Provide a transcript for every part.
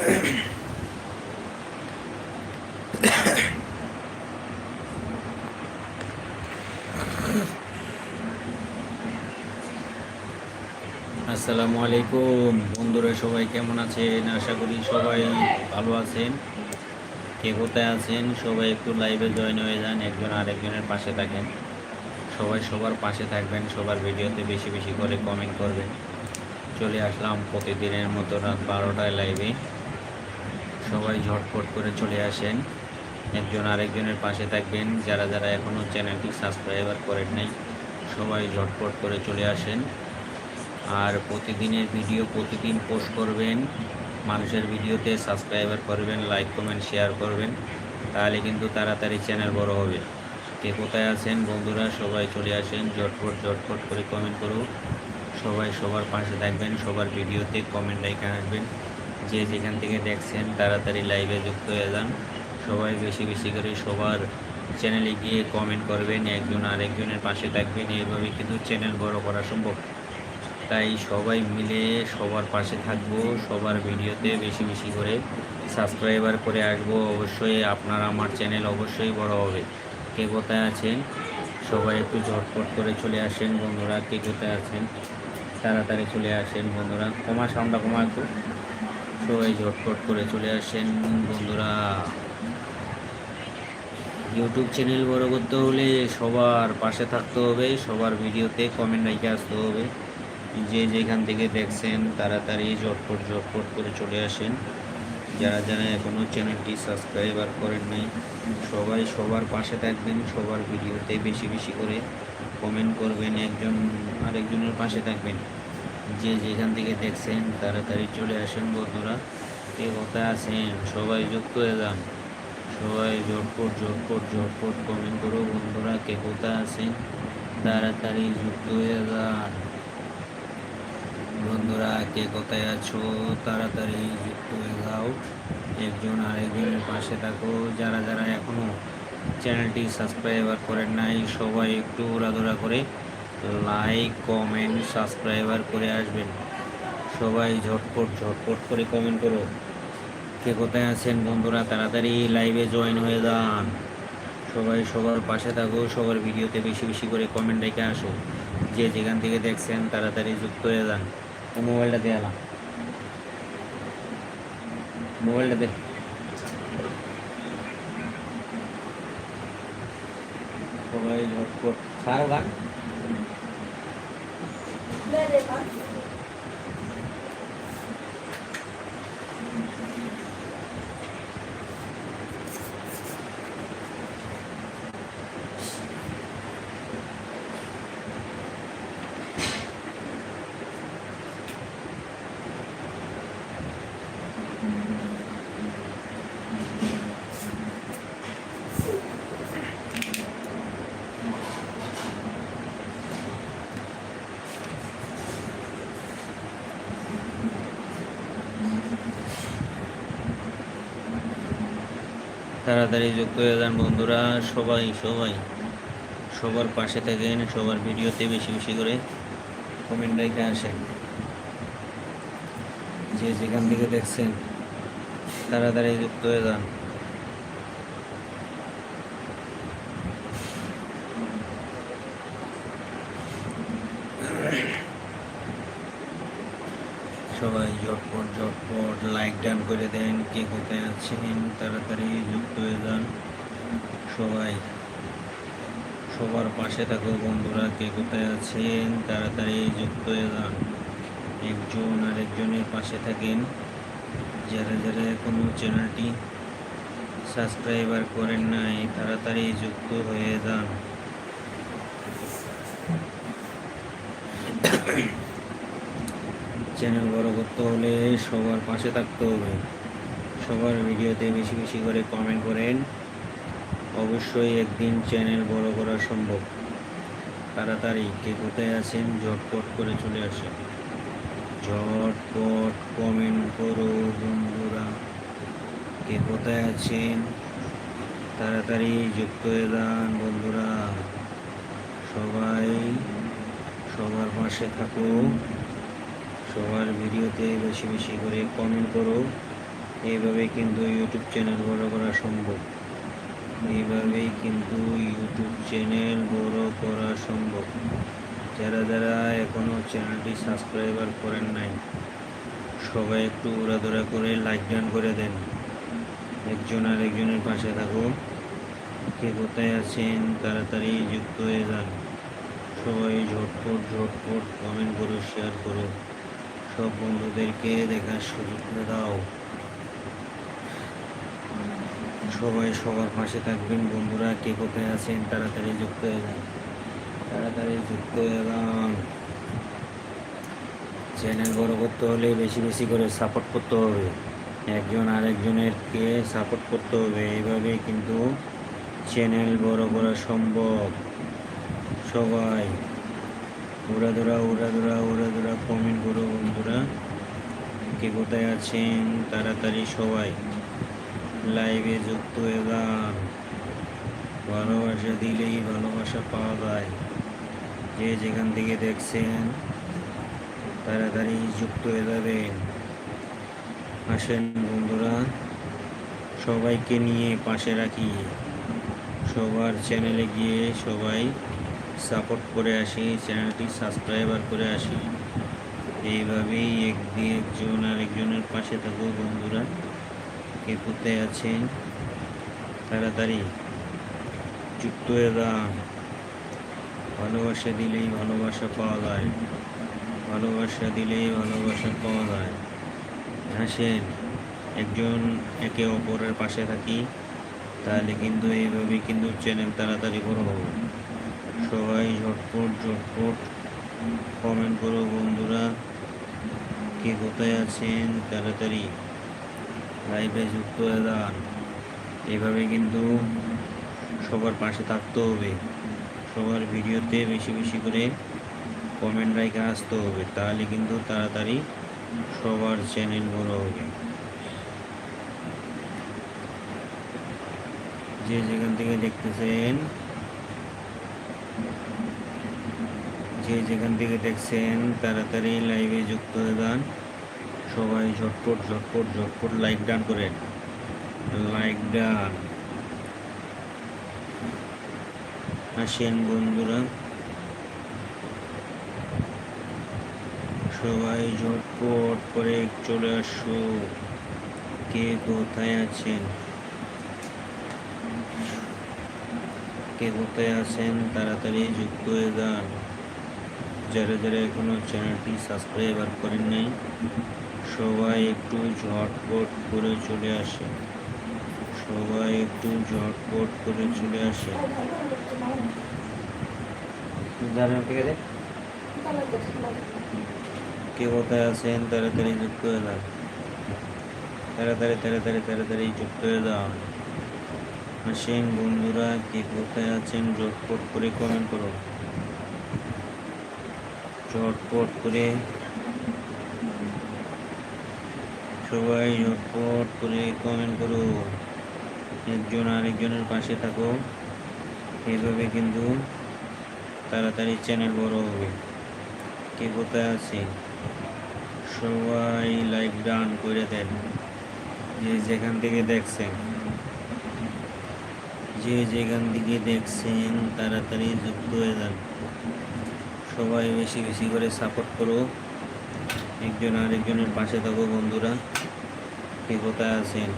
আসসালামু আলাইকুম। বন্ধুরা, সবাই কেমন আছেন? আশা করি সবাই ভালো আছেন। কে কোথায় আছেন? সবাই একটু লাইভে জয়েন হয়ে যান। একজন আরেকজনের পাশে থাকেন। সবাই সবার পাশে থাকবেন, সবার ভিডিওতে বেশি বেশি করে কমেন্ট করবেন। চলে আসলাম প্রতিদিনের মতো রাত বারোটায় লাইভে সবাই ঝটপট করে চলে আসেন। একজন আরেকজনের পাশে থাকবেন। যারা যারা এখনও চ্যানেলটি সাবস্ক্রাইবার করেন নাই, সবাই ঝটপট করে চলে আসেন। আর প্রতিদিনের ভিডিও প্রতিদিন পোস্ট করবেন। মানুষের ভিডিওতে সাবস্ক্রাইবার করবেন, লাইক, কমেন্ট, শেয়ার করবেন। তাহলে কিন্তু তাড়াতাড়ি চ্যানেল বড় হবে। কে কোথায় আছেন বন্ধুরা, সবাই চলে আসেন। জটফট জটফট করে কমেন্ট করুন। সবাই সবার পাশে থাকবেন, সবার ভিডিওতে কমেন্ট লাইক আসবেন যে যেখান থেকে দেখছেন, তাড়াতাড়ি লাইভে যুক্ত হয়ে যান। সবাই বেশি বেশি করে সবার চ্যানেলে গিয়ে কমেন্ট করবেন, একজন আরেকজনের পাশে থাকবেন। এইভাবে কিন্তু চ্যানেল বড় করা সম্ভব। তাই সবাই মিলে সবার পাশে থাকব, সবার ভিডিওতে বেশি বেশি করে সাবস্ক্রাইবার করে আসব। অবশ্যই আপনার আমার চ্যানেল অবশ্যই বড় হবে। কে কোথায় আছেন? সবাই একটু ঝটপট করে চলে আসেন। বন্ধুরা, কে কোথায় আছেন? তাড়াতাড়ি চলে আসেন বন্ধুরা। কমা সাউন্ডটা কমা একটু। সবাই ঝটপট করে চলে আসেন, বন্ধুরা। ইউটিউব চ্যানেল বড় করতে হলে সবার পাশে থাকতে হবে, সবার ভিডিওতে কমেন্ট রেখে আসতে হবে। যে যেখান থেকে দেখছেন, তাড়াতাড়ি ঝটপট ঝটপট করে চলে আসেন। যারা যারা এখনও চ্যানেলটি সাবস্ক্রাইবার করেন নাই, সবাই সবার পাশে থাকবেন, সবার ভিডিওতে বেশি বেশি করে কমেন্ট করবেন, একজন আরেকজনের পাশে থাকবেন। যে যেখান থেকে দেখছেন, তাড়াতাড়ি চলে আসেন বন্ধুরা। কে কোথায় আছেন, সবাই যুক্ত হয়ে যান। সবাই ঝটপট ঝটপট ঝটপট কমেন্ট করো বন্ধুরা, কে কোথায় আছেন? তাড়াতাড়ি যুক্ত হয়ে যান। বন্ধুরা, কে কোথায় আছো? তাড়াতাড়ি যুক্ত হয়ে যাও। একজন আরেকজনের পাশে থাকো। যারা যারা এখনও চ্যানেলটি সাবস্ক্রাইবার করেন নাই, সবাই একটু উড়াধুরা করে লাইক কমেন্ট সাবস্ক্রাইবার করে আসবেন। সবাই ঝটপট ঝটপট করে কমেন্ট করো। কে কোথায় আছেন বন্ধুরা? তাড়াতাড়ি লাইভে জয়েন হয়ে যান। সবাই সবার পাশে থাকো, সবার ভিডিওতে বেশি বেশি করে কমেন্ট রেখে আসো। যে যেখান থেকে দেখছেন, তাড়াতাড়ি যুক্ত হয়ে যান। মোবাইলটা দিয়ে এলাম মোবাইলটা দে। সবাই ঝটপট। সারা ले लेना তাড়াতাড়ি যুক্ত হয়ে যান বন্ধুরা, সবাই সবাই। সবার পাশে থাকেন, সবার ভিডিওতে বেশি বেশি করে কমেন্ট রেখে আসেন। যে যেখান থেকে দেখছেন, তাড়াতাড়ি যুক্ত হয়ে যান সবাই ঝটপট লাইক ডান করে দেন, কে কোথায় আছেন, তাড়াতাড়ি যুক্ত হয়ে যান। সবাই, সবার পাশে থাকো বন্ধুরা, কে কোথায় আছেন, তাড়াতাড়ি যুক্ত হয়ে যান। একজন আরেকজনের পাশে থাকেন। যারা যারা এখনও চ্যানেলটি সাবস্ক্রাইবার করেন নাই, তাড়াতাড়ি যুক্ত হয়ে যান। চ্যানেল বড় করতে হলে সবার পাশে থাকতে হবে। সবার ভিডিওতে বেশি বেশি করে কমেন্ট করেন। অবশ্যই একদিন চ্যানেল বড় করা সম্ভব। তাড়াতাড়ি কে কোথায় আছেন, ঝটপট করে চলে আসেন। ঝটপট কমেন্ট করো বন্ধুরা। কে কোথায় আছেন? তাড়াতাড়ি যুক্ত হয়ে যান বন্ধুরা। সবাই সবার পাশে থাকো সবার ভিডিওতে বেশি বেশি করে কমেন্ট করো। এইভাবে কিন্তু ইউটিউব চ্যানেল বড় করা সম্ভব। এইভাবেই কিন্তু ইউটিউব চ্যানেল বড় করা সম্ভব। যারা যারা এখনও চ্যানেলটি সাবস্ক্রাইবার করেন নাই, সবাই একটু উড়াধরা করে লাইক ডান করে দেন। একজন আর একজনের পাশে থাকুন কে কোথায় আছেন, তাড়াতাড়ি যুক্ত হয়ে যান। সবাই ঝটপট ঝটপট কমেন্ট করো শেয়ার করো। সব বন্ধুদেরকে দেখার সুযোগ করে দাও। সবাই সবার পাশে থাকবেন। বন্ধুরা, কে কোথায় আছেন? তাড়াতাড়ি যুক্ত হয়ে যান। তাড়াতাড়ি যুক্ত হয়ে যান। চ্যানেল বড় করতে হলে বেশি বেশি করে সাপোর্ট করতে হবে। একজন আরেকজনেরকে সাপোর্ট করতে হবে। এইভাবে কিন্তু চ্যানেল বড় করা সম্ভব। সবাই উড়াধরা উড়াধরা উড়াধরা কমেন্ট করো বন্ধুরা। কে কোথায় আছেন? তাড়াতাড়ি সবাই। লাইভে যুক্ত যান ভালোবাসা দিলেই ভালোবাসা পাওয়া যায়। যে যেখান থেকে দেখছেন, তাড়াতাড়ি যুক্ত হয়ে যাবেন। আসেন বন্ধুরা, সবাইকে নিয়ে পাশে রাখি। সবার চ্যানেলে গিয়ে সবাই সাপোর্ট করে আসি চ্যানেলটি সাবস্ক্রাইবার করে আসি। এইভাবেই একদিন একজন আরেকজনের পাশে থাকো বন্ধুরা। কে কোথায় আছেন? তাড়াতাড়ি। যুক্ত হয়ে যান ভালোবাসা দিলেই ভালোবাসা পাওয়া যায়। ভালোবাসা দিলেই ভালোবাসা পাওয়া যায়। আসেন, একজন একে অপরের পাশে থাকি। তাহলে কিন্তু এইভাবে কিন্তু চ্যানেল তাড়াতাড়ি বড় হবে। সবাই ঝটপট ঝটপট কমেন্ট করো বন্ধুরা। কে কোথায় আছেন? তাড়াতাড়ি। লাইভে যুক্ত হয়ে যান এভাবে কিন্তু সবার পাশে থাকতে হবে। সবার ভিডিওতে বেশি বেশি করে কমেন্ট রাইখে আসতে হবে। তাহলে কিন্তু তাড়াতাড়ি সবার চ্যানেল বড় হবে। যে যেখান থেকে দেখতেছেন যে যেখান থেকে দেখছেন, তাড়াতাড়ি লাইভে যুক্ত হয়ে যান। সবাই ঝটপট ঝটপট ঝটপট লাইক ডান করেন। লাইক ডান আসেন বন্ধুরা। সবাই ঝটপট করে চলে আসো। কে কোথায় আছেন? কে কোথায় আছেন? তাড়াতাড়ি যুক্ত হয়ে যান। যারা যারা এখনও চ্যানেলটি সাবস্ক্রাইব আর করেন নাই সবাই একটু ঝটপট করে চলে আসে। সবাই একটু ঝটপট করে চলে আসে। কে কোথায় আছেন? তাড়াতাড়ি যুক্ত হয়ে যান। তাড়াতাড়ি তাড়াতাড়ি তাড়াতাড়ি যুক্ত হয়ে যান। আসেন বন্ধুরা কে কোথায় আছেন? ঝটপট করে কমেন্ট করো ঝটপট করে সবাই ঝটপট করে কমেন্ট করো। একজন আরেকজনের পাশে থাকো। এইভাবে কিন্তু তাড়াতাড়ি চ্যানেল বড় হবে। কে কোথায় আছে? সবাই লাইক ডান করে দেন। যে যেখান থেকে দেখছেন। যে যেখান থেকে দেখছেন, তাড়াতাড়ি যুক্ত হয়ে যান। সবাই বেশি বেশি করে সাপোর্ট করো। একজন আরেকজনের পাশে থাকো বন্ধুরা। কে কোথায় আছেন?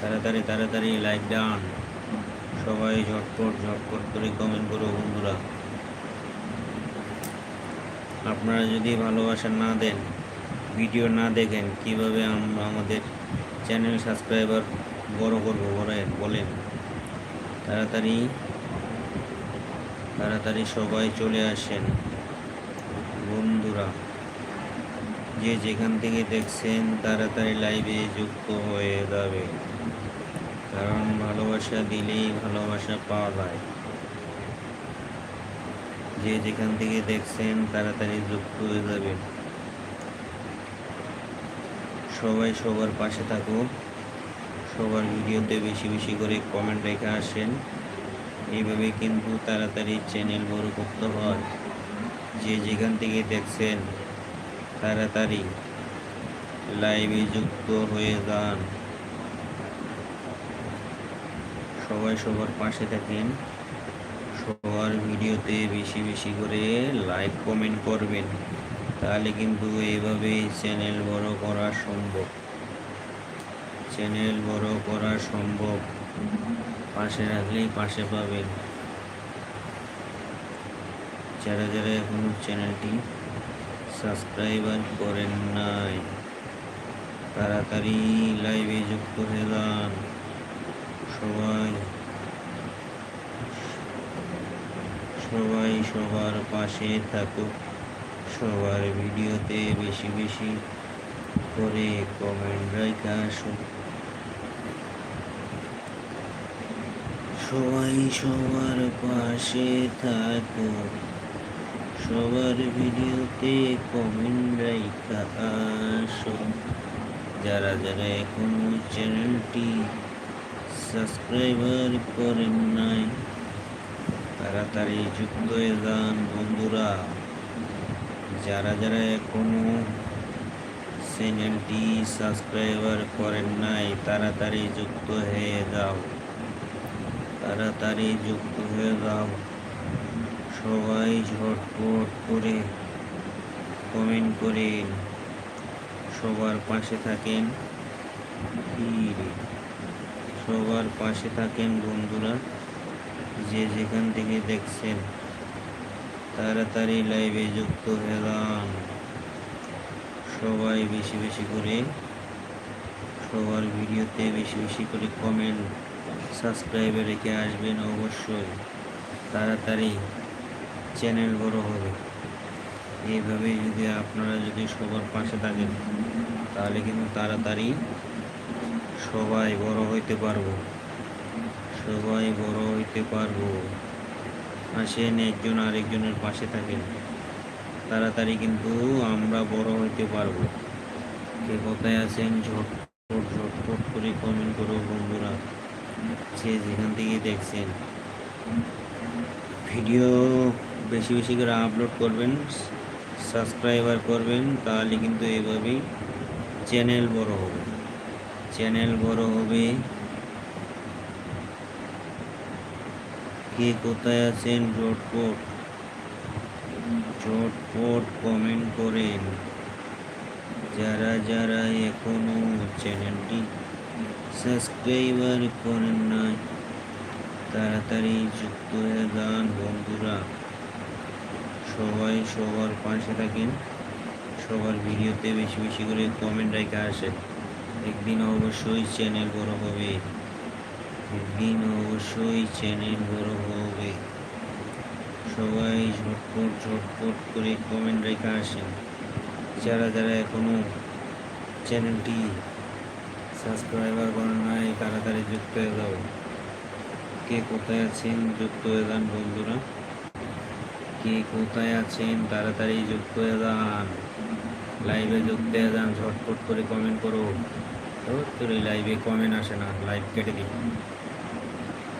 তাড়াতাড়ি তাড়াতাড়ি লাইক ডান। সবাই ঝটপট ঝটপট করে কমেন্ট করো বন্ধুরা। আপনারা যদি ভালোবাসা না দেন ভিডিও না দেখেন, কীভাবে আমরা আমাদের চ্যানেল সাবস্ক্রাইবার বড় করব বলেন বলেন। তাড়াতাড়ি তাড়াতাড়ি সবাই চলে আসেন। বন্ধুরা, যে যেখান থেকে দেখছেন তাড়াতাড়ি লাইভে যুক্ত হয়ে যাবে। কারণ ভালোবাসা দিলেই ভালোবাসা পাওয়া যায়। যে যেখান থেকে দেখছেন তাড়াতাড়ি যুক্ত হয়ে যাবে। সবাই সবার পাশে থাকুক সবার ভিডিওতে বেশি বেশি করে কমেন্ট রেখে আসেন। এইভাবে কিন্তু তাড়াতাড়ি চ্যানেল বড় করতে হয়। যে যেখান থেকে দেখছেন, তাড়াতাড়ি লাইভে যুক্ত হয়ে যান। সবাই সবার পাশে থাকেন। সবার ভিডিওতে বেশি বেশি করে লাইক কমেন্ট করবেন। তাহলে কিন্তু এইভাবেই চ্যানেল বড় করা সম্ভব। চ্যানেল বড় করা সম্ভব। পাশে রাখলেই পাশে পাবেন। যারা যারা এখনও চ্যানেলটি সাবস্ক্রাইবার করেন নাই, তাড়াতাড়ি লাইভে যুক্ত হয়ে যান। সবাই সবাই সবার পাশে থাকুক। সবার ভিডিওতে বেশি বেশি করে কমেন্ট রেখে আসুন সবাই সবার পাশে থাকুক সবার ভিডিওতে কমেন্ট রেখে আসুন যারা যারা এখনও চ্যানেলটি সাবস্ক্রাইবার করেন নাই, তাড়াতাড়ি যুক্ত হয়ে যান বন্ধুরা। যারা যারা এখনও চ্যানেলটি সাবস্ক্রাইবার করেন নাই, তাড়াতাড়ি যুক্ত হয়ে যাও। তাড়াতাড়ি যুক্ত হয়ে যাও। সবাই ঝটপট করে কমেন্ট করেন। সবার পাশে থাকেন সবার পাশে থাকেন বন্ধুরা, যে যেখান থেকে দেখছেন, তাড়াতাড়ি লাইভে যুক্ত যান। সবাই বেশি বেশি করে, সবার ভিডিওতে বেশি বেশি করে কমেন্ট সাবস্ক্রাইবে রেখে আসবেন অবশ্যই। তাড়াতাড়ি চ্যানেল বড় হবে। এইভাবে যদি আপনারা যদি সবার পাশে থাকেন, তাহলে কিন্তু তাড়াতাড়ি সবাই বড় হইতে পারব। সবাই বড় হইতে পারব। আসেন একজন আরেকজনের পাশে থাকেন। তাড়াতাড়ি কিন্তু আমরা বড় হইতে পারব। কে কোথায় আছেন? ঝটপট ঝটপট করে কমেন্ট করো বন্ধুরা। সে যেখান থেকে দেখছেন। ভিডিও বেশি বেশি করে আপলোড করবেন সাবস্ক্রাইবার করবেন, তাহলে কিন্তু এইভাবেই চ্যানেল বড় হবে। চ্যানেল বড় হবে। কে কোথায় আছেন? ঝটপট ঝটপট কমেন্ট করেন। যারা যারা এখনও চ্যানেলটি সাবস্ক্রাইবার করেন নাই। তাড়াতাড়ি যুক্ত হয়ে যান বন্ধুরা। সবাই সবার পাশে থাকেন। সবার ভিডিওতে বেশি বেশি করে কমেন্ট রেখে আসে। একদিন অবশ্যই চ্যানেল বড় হবে। একদিন অবশ্যই চ্যানেল বড় হবে। সবাই ঝটপট ঝটপট করে কমেন্ট রেখে আসেন। যারা যারা এখনও চ্যানেলটি সাবস্ক্রাইবার গণনায় তাড়াতাড়ি যুক্ত হয়ে যাও। কে কোথায় আছেন? যুক্ত হয়ে যান বন্ধুরা। কে কোথায় আছেন? তাড়াতাড়ি যুক্ত হয়ে যান। লাইভে যুক্ত হয়ে যান, ঝটপট করে কমেন্ট করো। তোর লাইভে কমেন্ট আসে না লাইভ কেটে দিই।